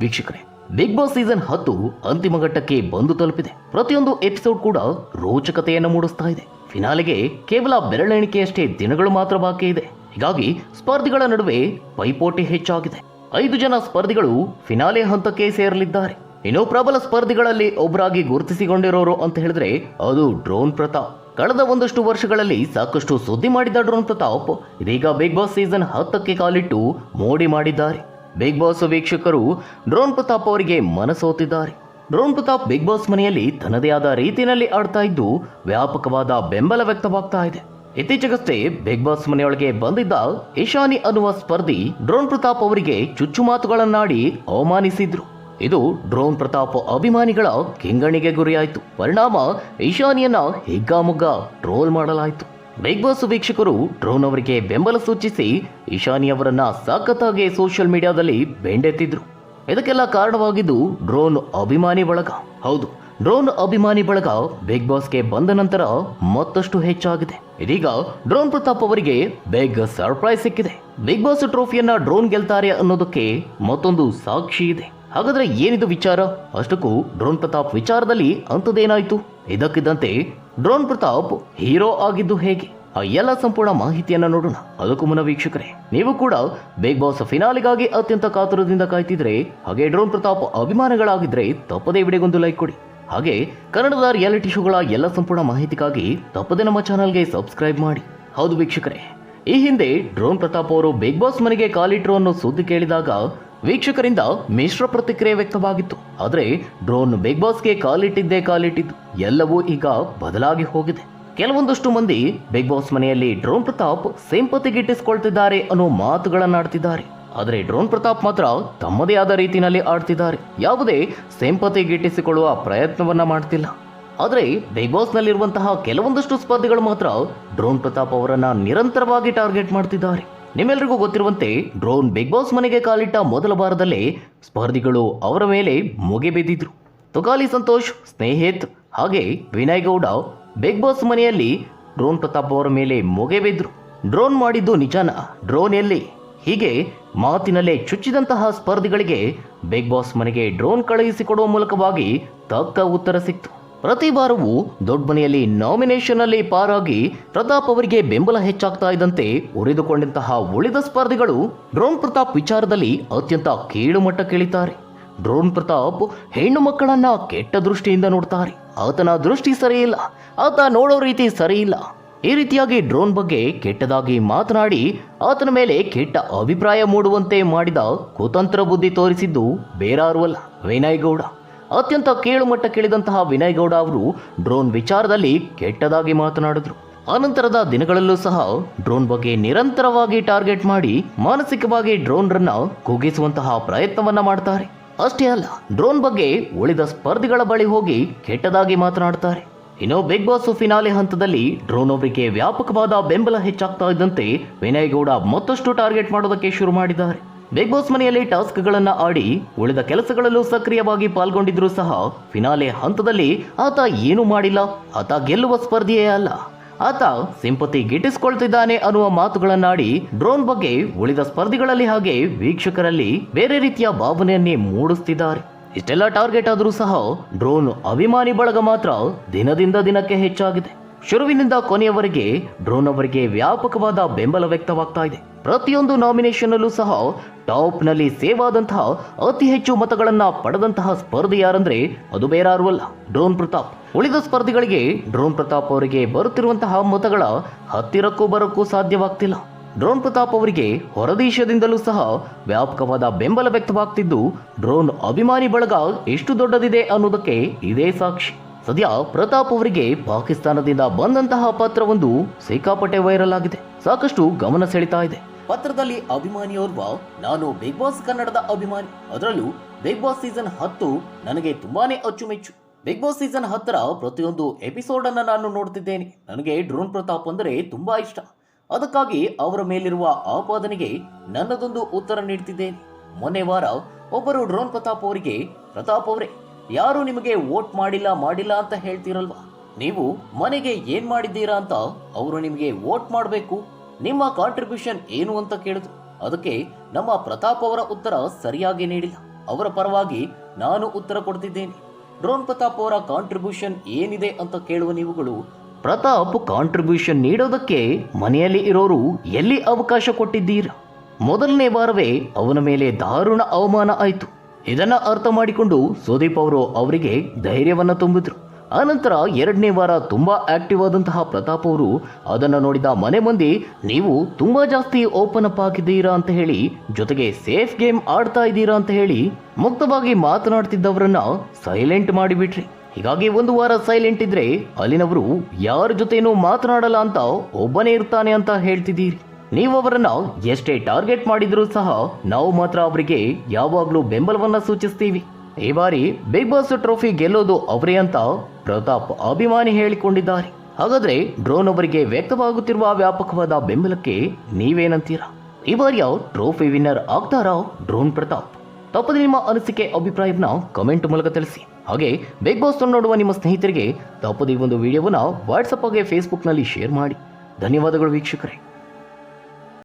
ವೀಕ್ಷಕರೇ big boss season ಹತ್ತು ಅಂತಿಮ ಘಟ್ಟಕ್ಕೆ ಬಂದು ತಲುಪಿದೆ. ಪ್ರತಿಯೊಂದು ಎಪಿಸೋಡ್ ಕೂಡ ರೋಚಕತೆಯನ್ನು ಮೂಡಿಸ್ತಾ ಇದೆ. ಫಿನಾಲೆಗೆ ಕೇವಲ ಬೆರಳೆಣಿಕೆಯಷ್ಟೇ ದಿನಗಳು ಮಾತ್ರ ಬಾಕಿ ಇದೆ. ಹೀಗಾಗಿ ಸ್ಪರ್ಧಿಗಳ ನಡುವೆ ಪೈಪೋಟಿ ಹೆಚ್ಚಾಗಿದೆ. ಐದು ಜನ ಸ್ಪರ್ಧಿಗಳು ಫಿನಾಲೆ ಹಂತಕ್ಕೆ ಸೇರಲಿದ್ದಾರೆ. ಇನ್ನು ಪ್ರಬಲ ಸ್ಪರ್ಧಿಗಳಲ್ಲಿ ಒಬ್ಬರಾಗಿ ಗುರುತಿಸಿಕೊಂಡಿರೋರು ಅಂತ ಹೇಳಿದ್ರೆ ಅದು ಡ್ರೋನ್ ಪ್ರತಾಪ್. ಕಳೆದ ಒಂದಷ್ಟು ವರ್ಷಗಳಲ್ಲಿ ಸಾಕಷ್ಟು ಸುದ್ದಿ ಮಾಡಿದ ಡ್ರೋನ್ ಪ್ರತಾಪ್ ಇದೀಗ ಬಿಗ್ ಬಾಸ್ ಸೀಸನ್ ಹತ್ತಕ್ಕೆ ಕಾಲಿಟ್ಟು ಮೋಡಿ ಮಾಡಿದ್ದಾರೆ. ಬಿಗ್ ಬಾಸ್ ವೀಕ್ಷಕರು ಡ್ರೋನ್ ಪ್ರತಾಪ್ ಅವರಿಗೆ ಮನಸೋತಿದ್ದಾರೆ ಡ್ರೋನ್ ಪ್ರತಾಪ್ ಬಿಗ್ ಬಾಸ್ ಮನೆಯಲ್ಲಿ ತನ್ನದೇ ಆದ ರೀತಿಯಲ್ಲಿ ಆಡ್ತಾ ಇದ್ದು ವ್ಯಾಪಕವಾದ ಬೆಂಬಲ ವ್ಯಕ್ತವಾಗ್ತಾ ಇದೆ. ಇತ್ತೀಚೆಗಷ್ಟೇ ಬಿಗ್ ಬಾಸ್ ಮನೆಯೊಳಗೆ ಬಂದಿದ್ದ ಇಶಾನಿ ಅನ್ನುವ ಸ್ಪರ್ಧಿ ಡ್ರೋನ್ ಪ್ರತಾಪ್ ಅವರಿಗೆ ಚುಚ್ಚು ಮಾತುಗಳನ್ನಾಡಿ ಅವಮಾನಿಸಿದ್ರು. ಇದು ಡ್ರೋನ್ ಪ್ರತಾಪ್ ಅಭಿಮಾನಿಗಳ ಕಿಂಗಣಿಗೆ ಗುರಿಯಾಯಿತು. ಪರಿಣಾಮ ಈಶಾನಿಯನ್ನ ಹಿಗ್ಗಾಮುಗ್ಗ ಟ್ರೋಲ್ ಮಾಡಲಾಯಿತು. ಬಿಗ್ ಬಾಸ್ ವೀಕ್ಷಕರು ಡ್ರೋನ್ ಅವರಿಗೆ ಬೆಂಬಲ ಸೂಚಿಸಿ ಈಶಾನಿ ಅವರನ್ನ ಸಖತ್ತಾಗಿ ಸೋಷಿಯಲ್ ಮೀಡಿಯಾದಲ್ಲಿ ಬೆಂಡೆತ್ತಿದ್ರು. ಇದಕ್ಕೆಲ್ಲ ಕಾರಣವಾಗಿದ್ದು ಡ್ರೋನ್ ಅಭಿಮಾನಿ ಬಳಗ. ಹೌದು, ಡ್ರೋನ್ ಅಭಿಮಾನಿ ಬಳಗ ಬಿಗ್ ಬಾಸ್ಗೆ ಬಂದ ನಂತರ ಮತ್ತಷ್ಟು ಹೆಚ್ಚಾಗಿದೆ. ಇದೀಗ ಡ್ರೋನ್ ಪ್ರತಾಪ್ ಅವರಿಗೆ ಬಿಗ್ ಸರ್ಪ್ರೈಸ್ ಸಿಕ್ಕಿದೆ. ಬಿಗ್ ಬಾಸ್ ಟ್ರೋಫಿಯನ್ನ ಡ್ರೋನ್ ಗೆಲ್ತಾರೆ ಅನ್ನೋದಕ್ಕೆ ಮತ್ತೊಂದು ಸಾಕ್ಷಿ ಇದೆ. ಹಾಗಾದ್ರೆ ಏನಿದು ವಿಚಾರ? ಅಷ್ಟಕ್ಕೂ ಡ್ರೋನ್ ಪ್ರತಾಪ್ ವಿಚಾರದಲ್ಲಿ ಅಂಥದ್ದೇನಾಯ್ತು? ಇದಕ್ಕಿದ್ದಂತೆ ಡ್ರೋನ್ ಪ್ರತಾಪ್ ಹೀರೋ ಆಗಿದ್ದು ಹೇಗೆ? ಆ ಎಲ್ಲ ಸಂಪೂರ್ಣ ಮಾಹಿತಿಯನ್ನ ನೋಡೋಣ. ಅದಕ್ಕೂ ಮುನ್ನ ವೀಕ್ಷಕರೇ, ನೀವು ಕೂಡ ಬಿಗ್ ಬಾಸ್ ಫಿನಾಲಿಗಾಗಿ ಅತ್ಯಂತ ಕಾತುರದಿಂದ ಕಾಯ್ತಿದ್ರೆ, ಹಾಗೆ ಡ್ರೋನ್ ಪ್ರತಾಪ್ ಅಭಿಮಾನಿಗಳಾಗಿದ್ರೆ ತಪ್ಪದೇ ವಿಡಿಯೋಗೊಂದು ಲೈಕ್ ಕೊಡಿ. ಹಾಗೆ ಕನ್ನಡದ ರಿಯಾಲಿಟಿ ಶೋಗಳ ಎಲ್ಲ ಸಂಪೂರ್ಣ ಮಾಹಿತಿಗಾಗಿ ತಪ್ಪದೇ ನಮ್ಮ ಚಾನಲ್ಗೆ ಸಬ್ಸ್ಕ್ರೈಬ್ ಮಾಡಿ. ಹೌದು ವೀಕ್ಷಕರೇ, ಈ ಹಿಂದೆ ಡ್ರೋನ್ ಪ್ರತಾಪ್ ಅವರು ಬಿಗ್ ಬಾಸ್ ಮನೆಗೆ ಕಾಲಿಟ್ರು ಅನ್ನೋ ಸುದ್ದಿ ಕೇಳಿದಾಗ ವೀಕ್ಷಕರಿಂದ ಮಿಶ್ರ ಪ್ರತಿಕ್ರಿಯೆ ವ್ಯಕ್ತವಾಗಿತ್ತು. ಆದರೆ ಡ್ರೋನ್ ಬಿಗ್ ಬಾಸ್ಗೆ ಕಾಲಿಟ್ಟಿದ್ದೇ ಕಾಲಿಟ್ಟಿದ್ದು. ಎಲ್ಲವೂ ಈಗ ಬದಲಾಗಿ ಹೋಗಿದೆ. ಕೆಲವೊಂದಷ್ಟು ಮಂದಿ ಬಿಗ್ ಬಾಸ್ ಮನೆಯಲ್ಲಿ ಡ್ರೋನ್ ಪ್ರತಾಪ್ ಸಿಂಪತಿ ಗಿಟ್ಟಿಸಿಕೊಳ್ತಿದ್ದಾರೆ ಅನ್ನೋ ಮಾತುಗಳನ್ನಾಡ್ತಿದ್ದಾರೆ ಆದರೆ ಡ್ರೋನ್ ಪ್ರತಾಪ್ ಮಾತ್ರ ತಮ್ಮದೇ ಆದ ರೀತಿಯಲ್ಲಿ ಆಡ್ತಿದ್ದಾರೆ. ಯಾವುದೇ ಸಿಂಪತಿ ಗಿಟ್ಟಿಸಿಕೊಳ್ಳುವ ಪ್ರಯತ್ನವನ್ನ ಮಾಡ್ತಿಲ್ಲ. ಆದರೆ ಬಿಗ್ ಬಾಸ್ ನಲ್ಲಿರುವಂತಹ ಕೆಲವೊಂದಷ್ಟು ಸ್ಪರ್ಧಿಗಳು ಮಾತ್ರ ಡ್ರೋನ್ ಪ್ರತಾಪ್ ಅವರನ್ನ ನಿರಂತರವಾಗಿ ಟಾರ್ಗೆಟ್ ಮಾಡ್ತಿದ್ದಾರೆ. ನಿಮ್ಮೆಲ್ರಿಗೂ ಗೊತ್ತಿರುವಂತೆ ಡ್ರೋನ್ ಬಿಗ್ ಬಾಸ್ ಮನೆಗೆ ಕಾಲಿಟ್ಟ ಮೊದಲ ವಾರದಲ್ಲೇ ಸ್ಪರ್ಧಿಗಳು ಅವರ ಮೇಲೆ ಮುಗಿಬಿದ್ದಿದ್ರು ತುಕಾಲಿ ಸಂತೋಷ್, ಸ್ನೇಹಿತ್ ಹಾಗೆ ವಿನಯ್ ಗೌಡ ಬಿಗ್ ಬಾಸ್ ಮನೆಯಲ್ಲಿ ಡ್ರೋನ್ ಪ್ರತಾಪ್ ಅವರ ಮೇಲೆ ಮುಗಿಬಿದ್ರು ಡ್ರೋನ್ ಮಾಡಿದ್ದು ನಿಜಾನ, ಡ್ರೋನ್ ಎಲ್ಲಿ? ಹೀಗೆ ಮಾತಿನಲ್ಲೇ ಚುಚ್ಚಿದಂತಹ ಸ್ಪರ್ಧಿಗಳಿಗೆ ಬಿಗ್ ಬಾಸ್ ಮನೆಗೆ ಡ್ರೋನ್ ಕಳುಹಿಸಿಕೊಡುವ ಮೂಲಕವಾಗಿ ತಕ್ಕ ಉತ್ತರ ಸಿಕ್ತು. ಪ್ರತಿ ವಾರವೂ ದೊಡ್ಡ ಮನೆಯಲ್ಲಿ ನಾಮಿನೇಷನ್ ಅಲ್ಲಿ ಪಾರಾಗಿ ಪ್ರತಾಪ್ ಅವರಿಗೆ ಬೆಂಬಲ ಹೆಚ್ಚಾಗ್ತಾ ಇದ್ದಂತೆ ಉರಿದುಕೊಂಡಂತಹ ಉಳಿದ ಸ್ಪರ್ಧಿಗಳು ಡ್ರೋನ್ ಪ್ರತಾಪ್ ವಿಚಾರದಲ್ಲಿ ಅತ್ಯಂತ ಕೀಳು ಮಟ್ಟಕ್ಕಿಳಿತಾರೆ ಡ್ರೋನ್ ಪ್ರತಾಪ್ ಹೆಣ್ಣು ಮಕ್ಕಳನ್ನ ಕೆಟ್ಟ ದೃಷ್ಟಿಯಿಂದ ನೋಡ್ತಾರೆ. ಆತನ ದೃಷ್ಟಿ ಸರಿಯಿಲ್ಲ. ಆತ ನೋಡೋ ರೀತಿ ಸರಿಯಿಲ್ಲ. ಈ ರೀತಿಯಾಗಿ ಡ್ರೋನ್ ಬಗ್ಗೆ ಕೆಟ್ಟದಾಗಿ ಮಾತನಾಡಿ ಆತನ ಮೇಲೆ ಕೆಟ್ಟ ಅಭಿಪ್ರಾಯ ಮೂಡುವಂತೆ ಮಾಡಿದ ಕುತಂತ್ರ ಬುದ್ಧಿ ತೋರಿಸಿದ್ದು ಬೇರಾರು ಅಲ್ಲ ವಿನಯ್ ಗೌಡ ಅತ್ಯಂತ ಕೇಳುಮಟ್ಟಕ್ಕಿಳಿದಂತಹ ವಿನಯ್ ಗೌಡ ಅವರು ಡ್ರೋನ್ ವಿಚಾರದಲ್ಲಿ ಕೆಟ್ಟದಾಗಿ ಮಾತನಾಡಿದರು. ಅನಂತರದ ದಿನಗಳಲ್ಲೂ ಸಹ ಡ್ರೋನ್ ಬಗ್ಗೆ ನಿರಂತರವಾಗಿ ಟಾರ್ಗೆಟ್ ಮಾಡಿ ಮಾನಸಿಕವಾಗಿ ಡ್ರೋನ್ರನ್ನ ಕುಗ್ಗಿಸುವಂತಹ ಪ್ರಯತ್ನವನ್ನ ಮಾಡ್ತಾರೆ. ಅಷ್ಟೇ ಅಲ್ಲ, ಡ್ರೋನ್ ಬಗ್ಗೆ ಉಳಿದ ಸ್ಪರ್ಧಿಗಳ ಬಳಿ ಹೋಗಿ ಕೆಟ್ಟದಾಗಿ ಮಾತನಾಡ್ತಾರೆ. ಇನ್ನು ಬಿಗ್ ಬಾಸ್ ಫಿನಾಲೆ ಹಂತದಲ್ಲಿ ಡ್ರೋನ್ ಅವರಿಗೆ ವ್ಯಾಪಕವಾದ ಬೆಂಬಲ ಹೆಚ್ಚಾಗ್ತಾ ಇದ್ದಂತೆ ವಿನಯ್ ಗೌಡ ಮತ್ತಷ್ಟು ಟಾರ್ಗೆಟ್ ಮಾಡೋದಕ್ಕೆ ಶುರು ಮಾಡಿದ್ದಾರೆ. ಬಿಗ್ ಬಾಸ್ ಮನೆಯಲ್ಲಿ ಟಾಸ್ಕ್ಗಳನ್ನು ಆಡಿ ಉಳಿದ ಕೆಲಸಗಳಲ್ಲೂ ಸಕ್ರಿಯವಾಗಿ ಪಾಲ್ಗೊಂಡಿದ್ರೂ ಸಹ ಫಿನಾಲೆ ಹಂತದಲ್ಲಿ ಆತ ಏನೂ ಮಾಡಿಲ್ಲ. ಆತ ಗೆಲ್ಲುವ ಸ್ಪರ್ಧಿಯೇ ಅಲ್ಲ. ಆತ ಸಿಂಪತಿ ಗಿಟ್ಟಿಸಿಕೊಳ್ತಿದ್ದಾನೆ ಅನ್ನುವ ಮಾತುಗಳನ್ನಾಡಿ ಡ್ರೋನ್ ಬಗ್ಗೆ ಉಳಿದ ಸ್ಪರ್ಧಿಗಳಲ್ಲಿ ಹಾಗೆ ವೀಕ್ಷಕರಲ್ಲಿ ಬೇರೆ ರೀತಿಯ ಭಾವನೆಯನ್ನೇ ಮೂಡಿಸ್ತಿದ್ದಾರೆ. ಇಷ್ಟೆಲ್ಲ ಟಾರ್ಗೆಟ್ ಆದರೂ ಸಹ ಡ್ರೋನ್ ಅಭಿಮಾನಿ ಬಳಗ ಮಾತ್ರ ದಿನದಿಂದ ದಿನಕ್ಕೆ ಹೆಚ್ಚಾಗಿದೆ. ಶುರುವಿನಿಂದ ಕೊನೆಯವರೆಗೆ ಡ್ರೋನ್ ಅವರಿಗೆ ವ್ಯಾಪಕವಾದ ಬೆಂಬಲ ವ್ಯಕ್ತವಾಗ್ತಾ ಇದೆ. ಪ್ರತಿಯೊಂದು ನಾಮಿನೇಷನ್ನಲ್ಲೂ ಸಹ ಟಾಪ್ನಲ್ಲಿ ಸೇವ್ ಅತಿ ಹೆಚ್ಚು ಮತಗಳನ್ನು ಪಡೆದಂತಹ ಸ್ಪರ್ಧಿ ಯಾರಂದ್ರೆ ಅದು ಬೇರಾರು ಅಲ್ಲ ಡ್ರೋನ್ ಪ್ರತಾಪ್. ಉಳಿದ ಸ್ಪರ್ಧಿಗಳಿಗೆ ಡ್ರೋನ್ ಪ್ರತಾಪ್ ಅವರಿಗೆ ಬರುತ್ತಿರುವಂತಹ ಮತಗಳ ಹತ್ತಿರಕ್ಕೂ ಬರಕ್ಕೂ ಸಾಧ್ಯವಾಗ್ತಿಲ್ಲ. ಡ್ರೋನ್ ಪ್ರತಾಪ್ ಅವರಿಗೆ ಹೊರದೇಶದಿಂದಲೂ ಸಹ ವ್ಯಾಪಕವಾದ ಬೆಂಬಲ ವ್ಯಕ್ತವಾಗ್ತಿದ್ದು ಡ್ರೋನ್ ಅಭಿಮಾನಿ ಬಳಗ ಎಷ್ಟು ದೊಡ್ಡದಿದೆ ಅನ್ನೋದಕ್ಕೆ ಇದೇ ಸಾಕ್ಷಿ. ಸದ್ಯ ಪ್ರತಾಪ್ ಅವರಿಗೆ ಪಾಕಿಸ್ತಾನದಿಂದ ಬಂದಂತಹ ಪತ್ರವೊಂದು ಸಿಕ್ಕಾಪಟ್ಟೆ ವೈರಲ್ ಆಗಿದೆ. ಸಾಕಷ್ಟು ಗಮನ ಸೆಳೀತಾ ಇದೆ. ಪತ್ರದಲ್ಲಿ ಅಭಿಮಾನಿಯೋರ್ವ ನಾನು ಬಿಗ್ ಬಾಸ್ ಕನ್ನಡದ ಅಭಿಮಾನಿ. ಅದರಲ್ಲೂ ಬಿಗ್ ಬಾಸ್ ಸೀಸನ್ ಹತ್ತು ನನಗೆ ತುಂಬಾನೇ ಅಚ್ಚುಮೆಚ್ಚು. ಬಿಗ್ ಬಾಸ್ ಸೀಸನ್ ಹತ್ತರ ಪ್ರತಿಯೊಂದು ಎಪಿಸೋಡ್ ಅನ್ನ ನಾನು ನೋಡ್ತಿದ್ದೇನೆ. ನನಗೆ ಡ್ರೋನ್ ಪ್ರತಾಪ್ ಅಂದರೆ ತುಂಬಾ ಇಷ್ಟ. ಅದಕ್ಕಾಗಿ ಅವರ ಮೇಲಿರುವ ಆಪಾದನೆಗೆ ನನ್ನದೊಂದು ಉತ್ತರ ನೀಡ್ತಿದ್ದೇನೆ. ಮೊನ್ನೆ ವಾರ ಒಬ್ಬರು ಡ್ರೋನ್ ಪ್ರತಾಪ್ ಅವರಿಗೆ, ಪ್ರತಾಪ್ ಅವರೇ ಯಾರು ನಿಮಗೆ ವೋಟ್ ಮಾಡಿಲ್ಲ ಮಾಡಿಲ್ಲ ಅಂತ ಹೇಳ್ತೀರಲ್ವಾ? ನೀವು ಮನೆಗೆ ಏನ್ ಮಾಡಿದ್ದೀರಾ ಅಂತ ಅವರು ನಿಮಗೆ ವೋಟ್ ಮಾಡಬೇಕು. ನಿಮ್ಮ ಕಾಂಟ್ರಿಬ್ಯೂಷನ್ ಏನು ಅಂತ ಕೇಳಿದ್ರು. ಅದಕ್ಕೆ ನಮ್ಮ ಪ್ರತಾಪ್ ಅವರ ಉತ್ತರ ಸರಿಯಾಗಿ ನೀಡಿಲ್ಲ. ಅವರ ಪರವಾಗಿ ನಾನು ಉತ್ತರ ಕೊಡ್ತಿದ್ದೇನೆ. ಡ್ರೋನ್ ಪ್ರತಾಪ್ ಅವರ ಕಾಂಟ್ರಿಬ್ಯೂಷನ್ ಏನಿದೆ ಅಂತ ಕೇಳುವ ನೀವುಗಳು, ಪ್ರತಾಪ್ ಕಾಂಟ್ರಿಬ್ಯೂಷನ್ ನೀಡೋದಕ್ಕೆ ಮನೆಯಲ್ಲಿ ಇರೋರು ಎಲ್ಲಿ ಅವಕಾಶ ಕೊಟ್ಟಿದ್ದೀರಾ? ಮೊದಲನೇ ವಾರವೇ ಅವನ ಮೇಲೆ ದಾರುಣ ಅವಮಾನ ಆಯಿತು. ಇದನ್ನ ಅರ್ಥ ಮಾಡಿಕೊಂಡು ಸುದೀಪ್ ಅವರು ಅವರಿಗೆ ಧೈರ್ಯವನ್ನು ತುಂಬಿದ್ರು. ಆನಂತರ ಎರಡನೇ ವಾರ ತುಂಬ ಆಕ್ಟಿವ್ ಆದಂತಹ ಪ್ರತಾಪ್ ಅವರು ಅದನ್ನು ನೋಡಿದ ಮನೆ ಮಂದಿ, ನೀವು ತುಂಬ ಜಾಸ್ತಿ ಓಪನ್ ಅಪ್ ಆಗಿದ್ದೀರಾ ಅಂತ ಹೇಳಿ, ಜೊತೆಗೆ ಸೇಫ್ ಗೇಮ್ ಆಡ್ತಾ ಇದ್ದೀರಾ ಅಂತ ಹೇಳಿ ಮುಕ್ತವಾಗಿ ಮಾತನಾಡ್ತಿದ್ದವರನ್ನ ಸೈಲೆಂಟ್ ಮಾಡಿಬಿಟ್ರಿ. ಹೀಗಾಗಿ ಒಂದು ವಾರ ಸೈಲೆಂಟ್ ಇದ್ರೆ ಅಲ್ಲಿನವರು ಯಾರ ಜೊತೆನೂ ಮಾತನಾಡಲ್ಲ ಅಂತ ಒಬ್ಬನೇ ಇರ್ತಾನೆ ಅಂತ ಹೇಳ್ತಿದ್ದೀರಿ. ನೀವು ಅವರನ್ನು ಎಷ್ಟೇ ಟಾರ್ಗೆಟ್ ಮಾಡಿದರೂ ಸಹ ನಾವು ಮಾತ್ರ ಅವರಿಗೆ ಯಾವಾಗಲೂ ಬೆಂಬಲವನ್ನ ಸೂಚಿಸ್ತೀವಿ. ಈ ಬಾರಿ ಬಿಗ್ ಬಾಸ್ ಟ್ರೋಫಿ ಗೆಲ್ಲೋದು ಅವರೇ ಅಂತ ಪ್ರತಾಪ್ ಅಭಿಮಾನಿ ಹೇಳಿಕೊಂಡಿದ್ದಾರೆ. ಹಾಗಾದ್ರೆ ಡ್ರೋನ್ ಅವರಿಗೆ ವ್ಯಕ್ತವಾಗುತ್ತಿರುವ ವ್ಯಾಪಕವಾದ ಬೆಂಬಲಕ್ಕೆ ನೀವೇನಂತೀರಾ? ಈ ಬಾರಿಯ ಟ್ರೋಫಿ ವಿನ್ನರ್ ಆಗ್ತಾರಾ ಡ್ರೋನ್ ಪ್ರತಾಪ್? ತಪ್ಪದೆ ನಿಮ್ಮ ಅನಿಸಿಕೆ ಅಭಿಪ್ರಾಯವನ್ನ ಕಮೆಂಟ್ ಮೂಲಕ ತಿಳಿಸಿ. ಹಾಗೆ ಬಿಗ್ ಬಾಸ್ ನೋಡುವ ನಿಮ್ಮ ಸ್ನೇಹಿತರಿಗೆ ತಪ್ಪದೆ ಒಂದು ವಿಡಿಯೋವನ್ನ ವಾಟ್ಸಪ್ ಹಾಗೆ ಫೇಸ್ಬುಕ್ನಲ್ಲಿ ಶೇರ್ ಮಾಡಿ. ಧನ್ಯವಾದಗಳು ವೀಕ್ಷಕರೇ.